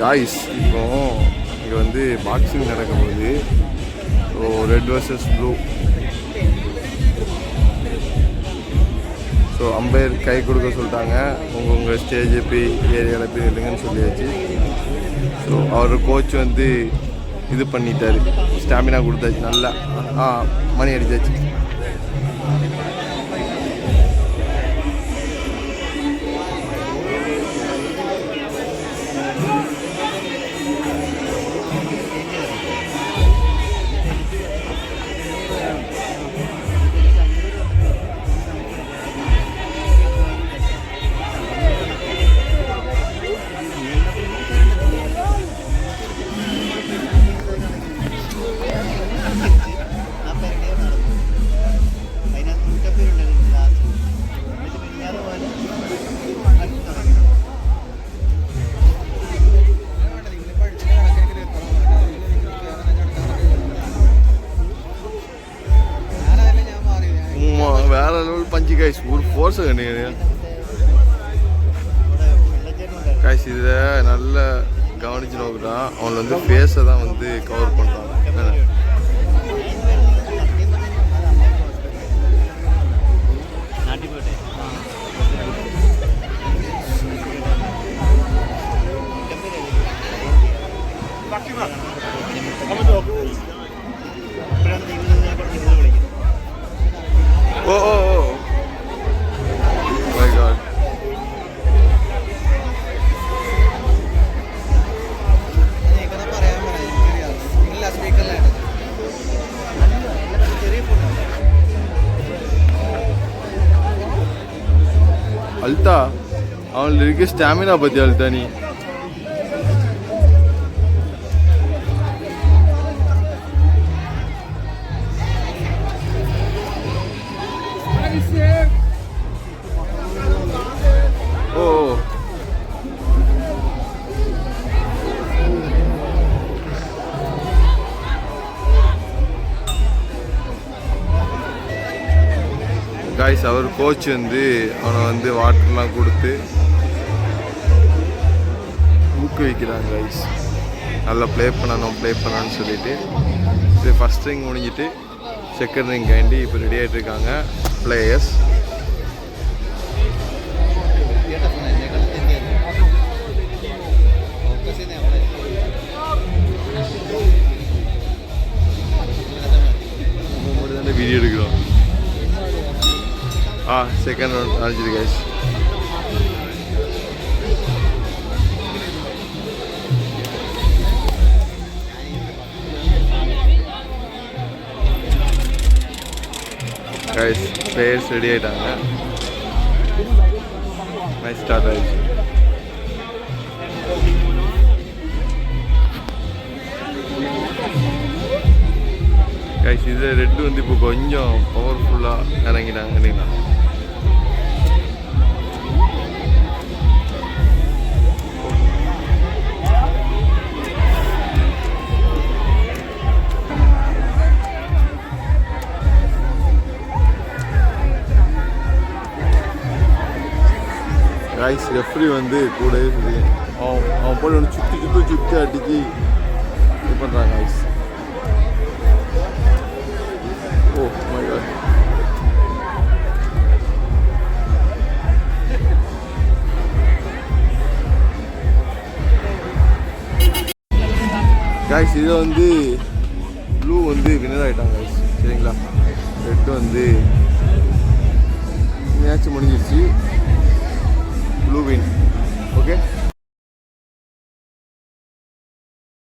Guys இப்போ இங்கே வந்து பாக்ஸிங் நடக்க போகுது so red versus blue so umpire கை கொடுக்க சொல்லிட்டாங்க. உங்கள் உங்கள் ஸ்டேஜ் போய் ஏரியாவில் போய் நில்லுங்கன்னு சொல்லியாச்சு. ஸோ அவர் கோச் வந்து இது பண்ணிட்டார். ஸ்டாமினா கொடுத்தாச்சு. நல்லா ஆ மணி அடிச்சாச்சு. கைஸ் ஒரு ஃபோர்ஸ் கண்டிங்க கைஸ் இதில் நல்ல கவனிச்சு நோக்குறான் அவன் வந்து ஃபேஸை தான் வந்து கவர் பண்ணுறான் ಅಳ್ತಾ ಅವನಿಗೆ ಸ್ಟ್ಯಾಮಿನಾ ಬದ್ದಿ ಅಳ್ತಾನೆ Yeah. காய்ஸ் அவர் கோச் வந்து அவனை வந்து வாட்டர்லாம் கொடுத்து ஊக்குவிக்கிறாங்க காய்ஸ் நல்லா ப்ளே பண்ணணும் ப்ளே பண்ணணும்னு சொல்லிட்டு. இது ஃபஸ்ட் ரிங் முடிஞ்சிட்டு செகண்ட் ரிங் கேண்டி இப்போ ரெடி ஆகிட்டு இருக்காங்க பிளேயர்ஸ் ஆ செகண்ட் ரவுண்ட் அழைச்சிட்டு கைஸ் கைஸ் பிளேயர்ஸ் ரெடி ஆயிட்டாங்க. மேட்ச் ஸ்டார்ட் ஆயிடுச்சு. கைஸ் இது ரெட்டு வந்து இப்போ கொஞ்சம் பவர்ஃபுல்லாக இறங்கிட்டாங்க இல்லைங்களா? காய்ஸ் ரெஃப்ரி வந்து கூடவே சொல்லி அவன் அவன் போய் ஒன்று சுற்றி சுற்றி சுற்றி அடிக்கி இது பண்ணுறாங்க guys oh my god guys வந்து ப்ளூ வந்து வினர் ஆகிட்டாங்க காய்ஸ் சரிங்களா? ரெட்டு வந்து மேட்ச் முடிஞ்சிருச்சு. okay?